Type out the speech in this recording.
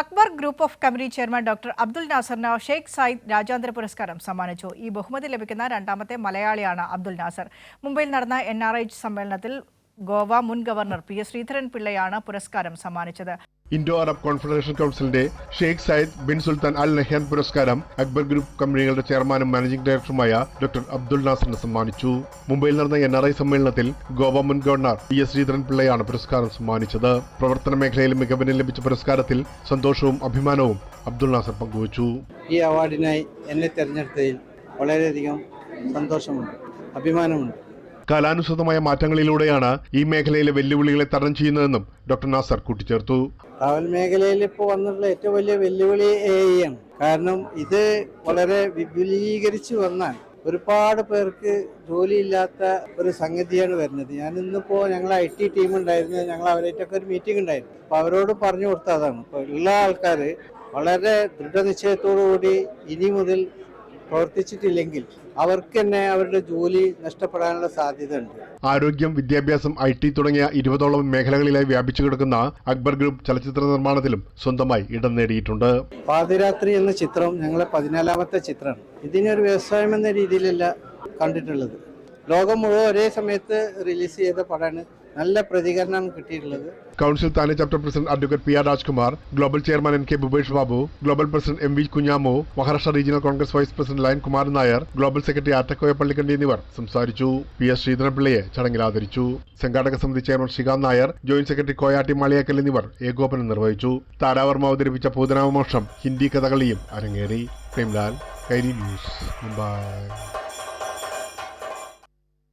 Akbar group of company chairman doctor Abdul നാസറിന് Sheikh Zayed രാജ്യാന്തര പുരസ്കാരം സമ്മാനിച്ചു. ഈ ബഹുമതി ലഭിക്കുന്ന രണ്ടാമത്തെ മലയാളിയാണ് അബ്ദുൽ നാസർ. മുംബൈയിൽ നടന്ന എൻ സമ്മേളനത്തിൽ ഗോവ മുൻ ഗവർണർ പി എസ് ശ്രീധരൻ പിള്ളയാണ് പുരസ്കാരം സമ്മാനിച്ചത്. ഇൻഡോ അറബ് കോൺഫെഡറേഷൻ കൗൺസിലിന്റെ Sheikh Zayed bin Sultan Al Nahyan പുരസ്കാരം അക്ബർ ഗ്രൂപ്പ് കമ്പനികളുടെ ചെയർമാനും മാനേജിംഗ് ഡയറക്ടറുമായ ഡോക്ടർ അബ്ദുൽ നാസറിന് സമ്മാനിച്ചു. മുംബൈയിൽ നടന്ന എൻ ആർ ഐ സമ്മേളനത്തിൽ ഗോവ മുൻ ഗവർണർ പി എസ് ശ്രീധരൻ പിള്ളയാണ് പുരസ്കാരം സമ്മാനിച്ചത്. പ്രവർത്തന മേഖലയിൽ മികവിന് ലഭിച്ച പുരസ്കാരത്തിൽ സന്തോഷവും അഭിമാനവും അബ്ദുൽ നാസർ പങ്കുവച്ചു. ഈ അവാർഡിനായി എന്നെ തെരഞ്ഞെടുത്തതിൽ വളരെയധികം സന്തോഷമുണ്ട് അഭിമാനമുണ്ട്. കാലാനുസൃതമായ മാറ്റങ്ങളിലൂടെയാണ് ഈ മേഖലയിലെ വെല്ലുവിളികളെ തരണം ചെയ്യുന്നതെന്നും ഡോക്ടർ നാസർ കൂട്ടിച്ചേർത്തു. ട്രാവൽ മേഖലയിൽ ഇപ്പോൾ വന്നിട്ടുള്ള ഏറ്റവും വലിയ വെല്ലുവിളി ആണ്. കാരണം ഇത് വളരെ വിപുലീകരിച്ചു വന്നാൽ ഒരുപാട് പേർക്ക് ജോലിയില്ലാത്ത ഒരു സംഗതിയാണ് വരുന്നത്. ഞാൻ ഇന്നിപ്പോൾ ഞങ്ങൾ ഐ ടി ടീം ഉണ്ടായിരുന്നു. ഞങ്ങൾ അവരായിട്ടൊക്കെ ഒരു മീറ്റിംഗ് ഉണ്ടായിരുന്നു. അപ്പോൾ അവരോട് പറഞ്ഞു കൊടുത്ത അതാണ് ഇപ്പോൾ ഉള്ള ആൾക്കാർ വളരെ ദൃഢനിശ്ചയത്തോടു കൂടി ഇനി മുതൽ പ്രവർത്തിച്ചിട്ടില്ലെങ്കിൽ അവർക്ക് തന്നെ അവരുടെ ജോലി നഷ്ടപ്പെടാനുള്ള സാധ്യതയുണ്ട്. ആരോഗ്യം വിദ്യാഭ്യാസം ഐ ടി തുടങ്ങിയ ഇരുപതോളം മേഖലകളിലായി വ്യാപിച്ചു കിടക്കുന്ന അക്ബർ ഗ്രൂപ്പ് ചലച്ചിത്ര നിർമ്മാണത്തിലും സ്വന്തമായി ഇടം നേടിയിട്ടുണ്ട്. പാതിരാത്രി എന്ന ചിത്രം ഞങ്ങളെ പതിനാലാമത്തെ ചിത്രമാണ്. ഇതിനൊരു വ്യവസായം എന്ന രീതിയിലല്ല കണ്ടിട്ടുള്ളത്. ലോകം മുഴുവൻ ഒരേ സമയത്ത് റിലീസ് ചെയ്ത പടമാണ്. നല്ല പ്രതികരണം കിട്ടിയിട്ടുള്ളത്. Council Thane chapter president advocate P R Rajkumar global chairman N K Bhupesh Babu global president M V Kunhamo Maharashtra regional congress vice president lion Kumar Nair global secretary Attakoya Pallikandi എന്നിവർ സംസാരിച്ചു. P S ശ്രീധരൻപിള്ളയെ ചടങ്ങിൽ ആദരിച്ചു. സംഘാടക സമിതി chairman Sreekanth Nair joint secretary Koyatti Maliyakkal എന്നിവർ ഏകോപനം നിർവഹിച്ചു. താരാവർമ്മ അവതരിപ്പിച്ച പൂതനാമോഷം ഹിന്ദി കഥകളിയും അരങ്ങേറി. പ്രേംലാൽ കൈരി ന്യൂസ് മുംബൈ.